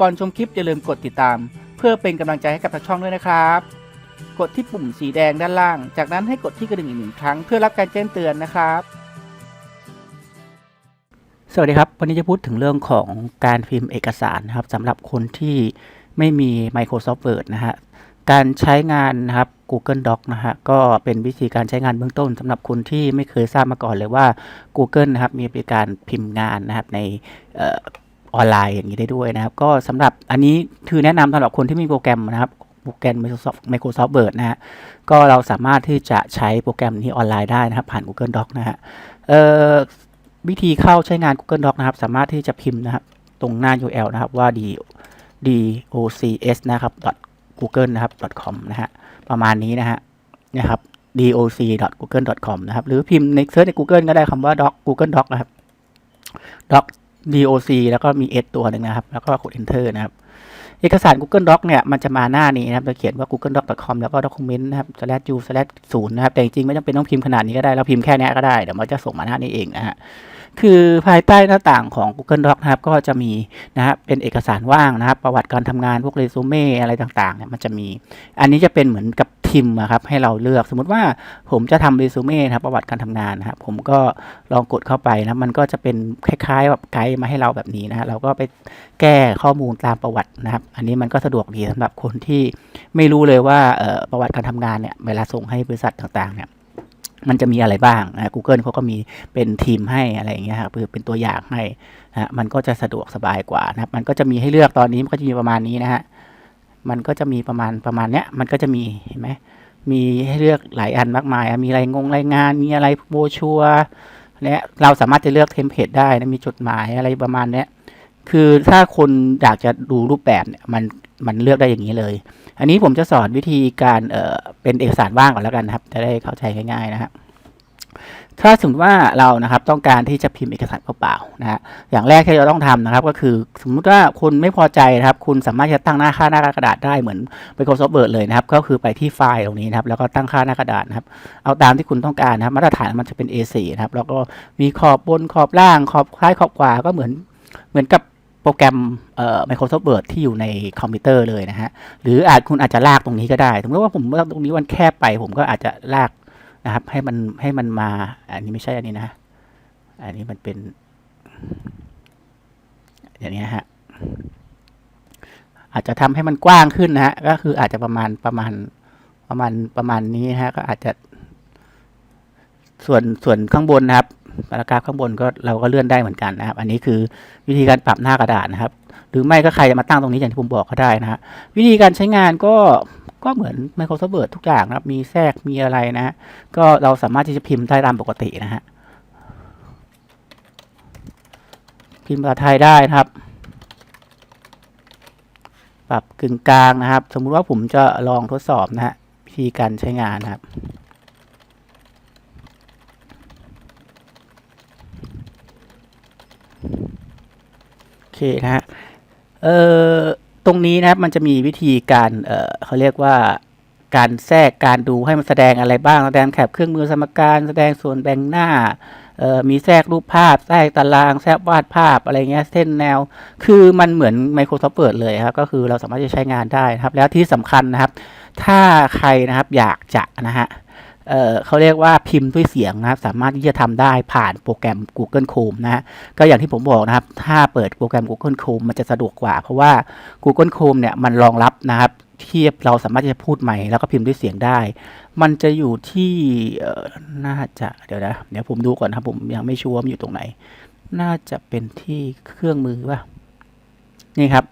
ก่อนชมคลิปอย่าลืมกดติดตาม เพื่อเป็นกำลังใจให้กับทางช่องด้วยนะครับ กดที่ปุ่มสีแดงด้านล่าง จากนั้นให้กดที่กระดิ่งอีกหนึ่งครั้งเพื่อรับการแจ้งเตือนนะครับ สวัสดีครับ วันนี้จะพูดถึงเรื่องของการพิมพ์เอกสารนะครับสำหรับคนที่ไม่มี Microsoft Word นะฮะการใช้งานนะครับ Google Doc นะฮะก็เป็นวิธีการใช้งานเบื้องต้นสำหรับคนที่ไม่เคยทราบมาก่อนเลยว่า Google นะครับมีบริการพิมพ์งานนะครับใน ออนไลน์อย่างนี้ได้ด้วยนะครับ ก็สำหรับอันนี้คือแนะนำสำหรับคนที่มีโปรแกรมนะครับโปรแกรม Microsoft Microsoft Word นะฮะก็เราสามารถที่จะใช้โปรแกรมนี้ออนไลน์ได้นะครับ ผ่าน Google Doc นะฮะวิธีเข้าใช้งาน Google Doc นะครับ สามารถที่จะพิมพ์นะครับ ตรงหน้า URL นะครับว่า d docs นะครับ google นะครับ com นะฮะประมาณนี้นะฮะนะครับ doc.google.com นะครับ หรือพิมพ์ในเซิร์ชใน Google ก็ได้คำว่า doc Google Doc นะครับ doc doc แล้วก็มี s ตัวหนึ่งนะครับ แล้วก็กด enter นะครับ เอกสาร Google Doc เนี่ย มันจะมาหน้านี้นะครับจะเขียนว่า googledoc.com แล้วก็ document นะครับ slash u slash ศูนย์นะครับ แต่จริงๆไม่จำเป็นต้องพิมพ์ขนาดนี้ก็ได้เราพิมพ์แค่เนี้ยก็ได้ เดี๋ยวมันจะส่งมาหน้านี้เองนะฮะ คือภายใต้หน้าต่างของ Google Doc นะครับ ก็จะมีนะครับเป็นเอกสารว่างนะครับ ประวัติการทำงานพวกเรซูเม่อะไรต่างๆเนี่ย มันจะมี อันนี้จะเป็นเหมือนกับ ทิมอะครับให้เราเลือกสมมุติว่าผมจะทำเรซูเม่ครับประวัติการทำงานนะครับผมก็ลองกดเข้าไปนะมันก็จะเป็นคล้ายๆแบบไกด์มาให้เราแบบนี้นะฮะเราก็ไปแก้ข้อมูลตามประวัตินะครับ อันนี้มันก็สะดวกดีสำหรับคนที่ไม่รู้เลยว่าประวัติการทำงานเนี่ยเวลาส่งให้บริษัทต่างๆเนี่ยมันจะมีอะไรบ้างนะ Google เขาก็มีเป็นทีมให้อะไรอย่างเงี้ยครับคือเป็นตัวอย่างให้นะฮะมันก็จะสะดวกสบายกว่านะครับ มันก็จะมีให้เลือกตอนนี้มันก็จะมีประมาณนี้นะฮะ มันก็จะมีประมาณประมาณเนี้ยมันก็จะมีเห็นไหมมีให้เลือกหลายอันมากมายอะมีรายงงรายงาน มีอะไรโบชัวเนี่ยเราสามารถจะเลือกเทมเพลตได้นะมีจดหมายอะไรประมาณเนี้ยคือถ้าคนอยากจะดูรูปแบบเนี่ยมันมันเลือกได้อย่างนี้เลย อันนี้ผมจะสอนวิธีการเอ่อเป็นเอกสารว่างก่อนแล้วกันนะครับ จะได้เข้าใจง่ายๆนะครับ ถ้าสมมติว่าเรานะครับต้องการที่จะพิมพ์เอกสารเปล่าๆนะฮะอย่างแรกที่เราต้องทำนะครับ ก็คือสมมุติว่าคุณไม่พอใจนะครับ คุณสามารถจะตั้งหน้าค่าหน้ากระดาษได้เหมือน Microsoft Word เลยนะครับ ก็คือไปที่ไฟล์ตรงนี้นะครับ แล้วก็ตั้งค่าหน้ากระดาษนะครับ เอาตามที่คุณต้องการนะครับ มาตรฐานมันจะเป็น A4 นะครับ แล้วก็มีขอบบนขอบล่างขอบซ้ายขอบขวาก็เหมือนเหมือนกับโปรแกรมเอ่อ Microsoft Word ที่อยู่ในคอมพิวเตอร์เลยนะฮะ หรืออาจคุณอาจจะลากตรงนี้ก็ได้ สมมติว่าผมลือกตรงนี้มันแคบไป ผมก็อาจจะลาก นะครับ ให้มันให้มันมา อันนี้ไม่ใช่อันนี้นะ อันนี้มันเป็น อย่างนี้ยฮะอาจจะทำให้มันกว้างขึ้นนะฮะก็คืออาจจะประมาณประมาณประมาณประมาณนี้ฮะก็อาจจะส่วนส่วนข้างบนนะครับปารากราฟข้างบนก็เราก็เลื่อนได้เหมือนกันนะครับ อันนี้คือวิธีการปรับหน้ากระดาษนะครับ หรือไม่ก็ใครจะมาตั้งตรงนี้อย่างที่ผมบอกก็ได้นะฮะวิธีการใช้งานก็ ก็เหมือน Microsoft Word ทุกอย่างนะครับ มีแทรกมีอะไรนะฮะก็เราสามารถที่จะพิมพ์ได้ตามปกตินะฮะพิมพ์ภาษาไทยได้นะครับ ปรับกึ่งกลางนะครับ สมมุติว่าผมจะลองทดสอบนะฮะวิธีการใช้งานนะครับโอเคนะฮะเอ่อ รงนี้นะครับมันจะมีวิธีการเเขาเรียกว่าการแทรกการดูให้มันแสดงอะไรบ้างแสดงแถบเครื่องมือสมการ แสดงส่วนแบ่งหน้ามีแทรกรูปภาพ แทรกตาราง แทรกวาดภาพอะไรเงี้ยเส้นแนว คือมันเหมือน Microsoft Word เลยครับ ก็คือเราสามารถจะใช้งานได้นะครับ แล้วที่สำคัญนะครับ ถ้าใครนะครับอยากจะนะฮะ เเขาเรียกว่าพิมพ์ด้วยเสียงนะครับ สามารถที่จะทำได้ผ่านโปรแกรม Google Chrome นะฮะก็อย่างที่ผมบอกนะครับ ถ้าเปิดโปรแกรม Google Chrome มันจะสะดวกกว่า เพราะว่า Google Chrome เนี่ยมันรองรับนะครับที่เราสามารถที่จะพูดใหม่แล้วก็พิมพ์ด้วยเสียงได้ มันจะอยู่ที่น่าจะเดี๋ยวนะเดี๋ยวผมดูก่อนนะครับผมยังไม่ชัวร์มันอยู่ตรงไหน น่าจะเป็นที่เครื่องมือป่ะนี่ครับ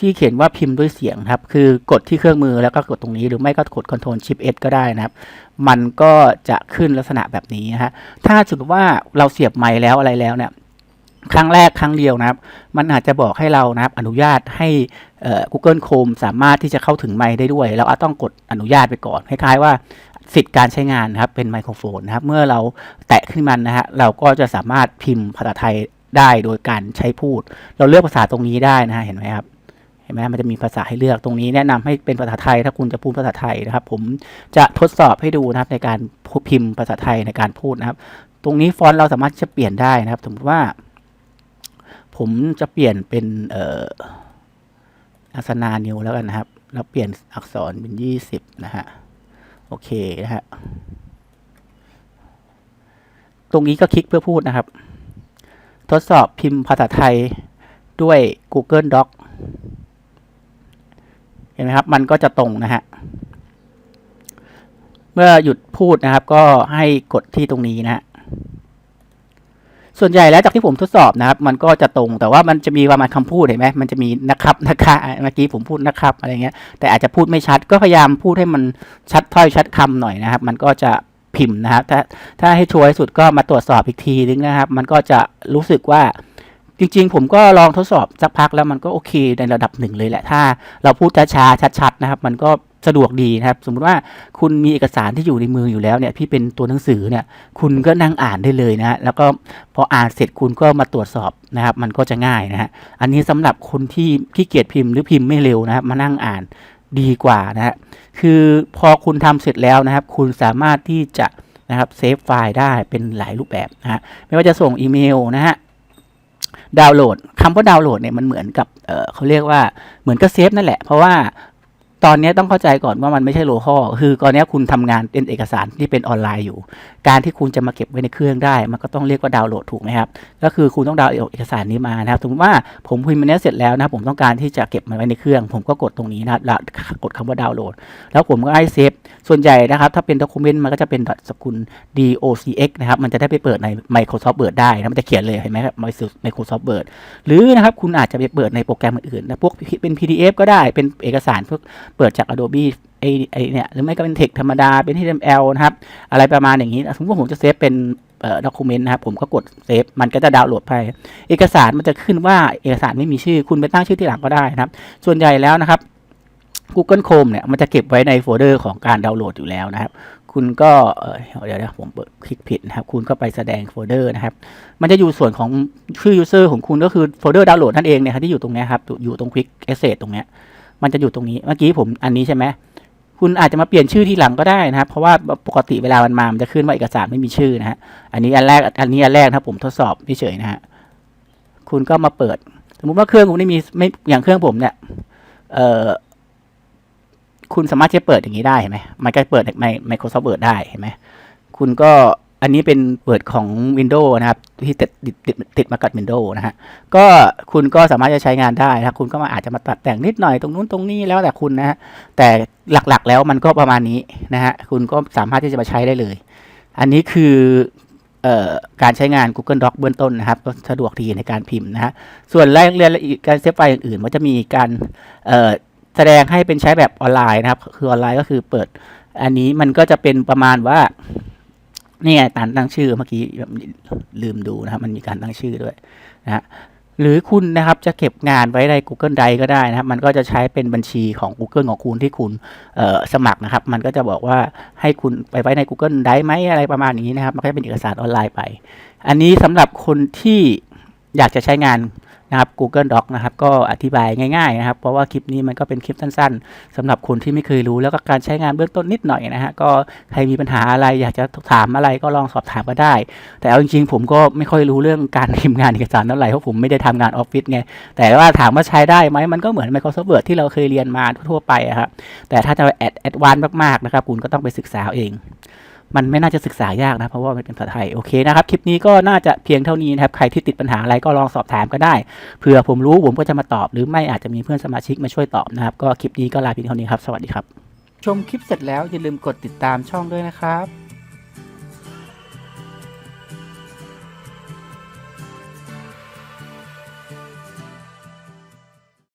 ที่เขียนว่าพิมพ์ด้วยเสียงครับ คือกดที่เครื่องมือแล้วก็กดตรงนี้ หรือไม่ก็กด Ctrl Shift S ก็ได้นะครับ มันก็จะขึ้นลักษณะแบบนี้นะฮะถ้าสมมติว่าเราเสียบไมค์แล้วอะไรแล้วเนี่ยครั้งแรกครั้งเดียวนะครับ มันอาจจะบอกให้เรานะครับอนุญาตให้ Google Chrome สามารถที่จะเข้าถึงไมค์ได้ด้วย เราอาจต้องกดอนุญาตไปก่อนคล้ายๆว่าสิทธิ์การใช้งานนะครับเป็นไมโครโฟนนะครับ เมื่อเราแตะขึ้นมันนะฮะเราก็จะสามารถพิมพ์ภาษาไทยได้โดยการใช้พูด เราเลือกภาษาตรงนี้ได้นะฮะเห็นไหมครับ ห็นไหมมันจะมีภาษาให้เลือกตรงนี้แนะนำให้เป็นภาษาไทยถ้าคุณจะพูดภาษาไทยนะครับ ผมจะทดสอบให้ดูนะครับในการพิมพ์ภาษาไทยในการพูดนะครับ ตรงนี้ฟอนต์เราสามารถจะเปลี่ยนได้นะครับ สมมติว่า ผมจะเปลี่ยนเป็นเอ่ออัศนานิวแล้วกันนะครับ แล้วเปลี่ยนอักษรเป็นยี่สิบนะฮะโอเคนะฮะตรงนี้ก็คลิกเพื่อพูดนะครับ ทดสอบพิมพ์ภาษาไทยด้วย Google Doc เห็นไหมครับ มันก็จะตรงนะฮะ เมื่อหยุดพูดนะครับ ก็ให้กดที่ตรงนี้นะฮะ ส่วนใหญ่แล้วจากที่ผมทดสอบนะครับ มันก็จะตรง แต่ว่ามันจะมีประมาณคำพูดเห็นไหมมันจะมีนะครับนะคะเมื่อกี้ผมพูดนะครับอะไรเงี้ย แต่อาจจะพูดไม่ชัด ก็พยายามพูดให้มันชัดถ้อยชัดคำหน่อยนะครับ มันก็จะพิมพ์นะครับ ถ้าถ้าให้ชัวร์ที่สุดก็มาตรวจสอบอีกทีนึงนะครับ มันก็จะรู้สึกว่า จริงๆ ผมก็ลองทดสอบสักพักแล้วมันก็โอเคในระดับหนึ่งเลยแหละ ถ้าเราพูดช้าๆชัด ๆ นะครับ มันก็สะดวกดีนะครับ สมมุติว่าคุณมีเอกสารที่อยู่ในมืออยู่แล้วเนี่ยที่เป็นตัวหนังสือเนี่ย คุณก็นั่งอ่านได้เลยนะฮะแล้วก็พออ่านเสร็จคุณก็มาตรวจสอบนะครับ มันก็จะง่ายนะฮะอันนี้สำหรับคนที่ขี้เกียจพิมพ์หรือพิมพ์ไม่เร็วนะครับ มานั่งอ่านดีกว่านะฮะคือพอคุณทำเสร็จแล้วนะครับ คุณสามารถที่จะนะครับเซฟไฟล์ได้เป็นหลายรูปแบบนะฮะไม่ว่าจะส่งอีเมลนะฮะ ดาวน์โหลดคำว่าดาวน์โหลดเนี่ยมันเหมือนกับเเขาเรียกว่าเหมือนกับเซฟนั่นแหละ เพราะว่า ตอนนี้ต้องเข้าใจก่อนว่ามันไม่ใช่โลคอลคือตอนนี้คุณทำงานเป็นเอกสารที่เป็นออนไลน์อยู่ การที่คุณจะมาเก็บไว้ในเครื่องได้ มันก็ต้องเรียกว่าดาวน์โหลดถูกไหมครับ ก็คือคุณต้องดาวน์เอกสารนี้มานะครับสมมติว่าผมพิมพ์มันนี้เสร็จแล้วนะผมต้องการที่จะเก็บมันไว้ในเครื่อง ผมก็กดตรงนี้นะครับแล้วกดคำว่าดาวน์โหลด แล้วผมก็ให้เซฟ ส่วนใหญ่นะครับถ้าเป็นด็อกิเมนต์มันก็จะเป็นสกุล docx นะครับมันจะได้ไปเปิดใน Microsoft Word ได้นะมันจะเขียนเลยเห็นไหมครับ Microsoft Word หรือนะครับคุณอาจจะไปเปิดในโปรแกรมอื่นๆนะพวกเป็น PDF ก็ได้เป็นเอกสารพวกเปิดจาก Adobe ไอไอเนี่ยหรือไม่ก็เป็น text ธรรมดาเป็น HTML นะครับ อะไรประมาณอย่างนี้ สมมติว่าผมจะเซฟเป็นเอ่อด็อกิเมนต์นะครับ ผมก็กดเซฟมันก็จะดาวน์โหลดไป เอกสารมันจะขึ้นว่าเอกสารไม่มีชื่อ คุณไปตั้งชื่อที่หลังก็ได้นะครับ ส่วนใหญ่แล้วนะครับ Google Chrome เนี่ยมันจะเก็บไว้ในโฟลเดอร์ของการดาวน์โหลดอยู่แล้วนะครับ คุณก็เออเดี๋ยวนะผมเปิดคลิกผิดนะครับ คุณก็ไปแสดงโฟลเดอร์นะครับ มันจะอยู่ส่วนของชื่อ user ของคุณก็คือโฟลเดอร์ดาวน์โหลดนั่นเองเนี่ยครับที่อยู่ตรงเนี้ยครับอยู่ตรง Quick Access ตรงเนี้ย มันจะอยู่ตรงนี้เมื่อกี้ผมอันนี้ใช่ไหมคุณอาจจะมาเปลี่ยนชื่อที่หลังก็ได้นะครับ เพราะว่าปกติเวลามันมา มันจะขึ้นว่าเอกสารไม่มีชื่อนะฮะ อันนี้อันแรก อันนี้อันแรกนะครับผมทดสอบเฉยๆนะฮะ คุณก็มาเปิด สมมุติว่าเครื่องคุณไม่มีไม่อย่างเครื่องผมเนี่ย เอ่อ คุณสามารถจะเปิดอย่างนี้ได้เห็นไหมมันก็เปิดใน Microsoft Word ได้เห็นไหม คุณก็ อันนี้เป็น Word ของ Windows นะครับที่ติดติดติดติดมากับ Windows นะฮะก็คุณก็สามารถจะใช้งานได้นะคุณก็มาอาจจะมาตัดแต่งนิดหน่อยตรงนู้นตรงนี้แล้วแต่คุณนะฮะแต่หลักๆแล้วมันก็ประมาณนี้นะฮะคุณก็สามารถที่จะมาใช้ได้เลย อันนี้คือการใช้งาน Google Doc เบื้องต้นนะครับก็สะดวกดีในการพิมพ์นะฮะส่วนรายละเอียดการเซฟไฟล์อื่นๆมันจะมีการแสดงให้เป็นใช้แบบออนไลน์นะครับ คือออนไลน์ก็คือเปิดอันนี้มันก็จะเป็นประมาณว่า นี่ไงการตั้งชื่อเมื่อกี้ลืมดูนะครับ มันมีการตั้งชื่อด้วยนะฮะหรือคุณนะครับจะเก็บงานไว้ใน Google Drive ก็ได้นะครับ มันก็จะใช้เป็นบัญชีของ Google ของคุณที่คุณสมัครนะครับ มันก็จะบอกว่าให้คุณไปไว้ใน Google Drive ไหมอะไรประมาณนี้นะครับ มันก็จะเป็นเอกสารออนไลน์ไป อันนี้สำหรับคนที่อยากจะใช้งาน นะครับ Google Doc นะครับก็อธิบายง่ายๆนะครับ เพราะว่าคลิปนี้มันก็เป็นคลิปสั้นๆสำหรับคนที่ไม่เคยรู้แล้วก็การใช้งานเบื้องต้นนิดหน่อยนะฮะก็ใครมีปัญหาอะไรอยากจะถามอะไรก็ลองสอบถามก็ได้ แต่เอาจริงๆผมก็ไม่ค่อยรู้เรื่องการพิมพ์งานเอกสารเท่าไหร่เพราะผมไม่ได้ทำงานออฟฟิศไงแต่ว่าถามว่าใช้ได้ไหมมันก็เหมือน Microsoft Word ที่เราเคยเรียนมาทั่วๆไปอะครับแต่ถ้าจะแอดแอดวานมากๆนะครับคุณก็ต้องไปศึกษาเอง มันไม่น่าจะศึกษายากนะ เพราะว่ามันเป็นภาษาไทยโอเคนะครับ คลิปนี้ก็น่าจะเพียงเท่านี้นะครับ ใครที่ติดปัญหาอะไรก็ลองสอบถามก็ได้เผื่อผมรู้ผมก็จะมาตอบ หรือไม่อาจจะมีเพื่อนสมาชิกมาช่วยตอบนะครับ ก็คลิปนี้ก็ลาเพียงเท่านี้ครับ สวัสดีครับ ชมคลิปเสร็จแล้วอย่าลืมกดติดตามช่องด้วยนะครับ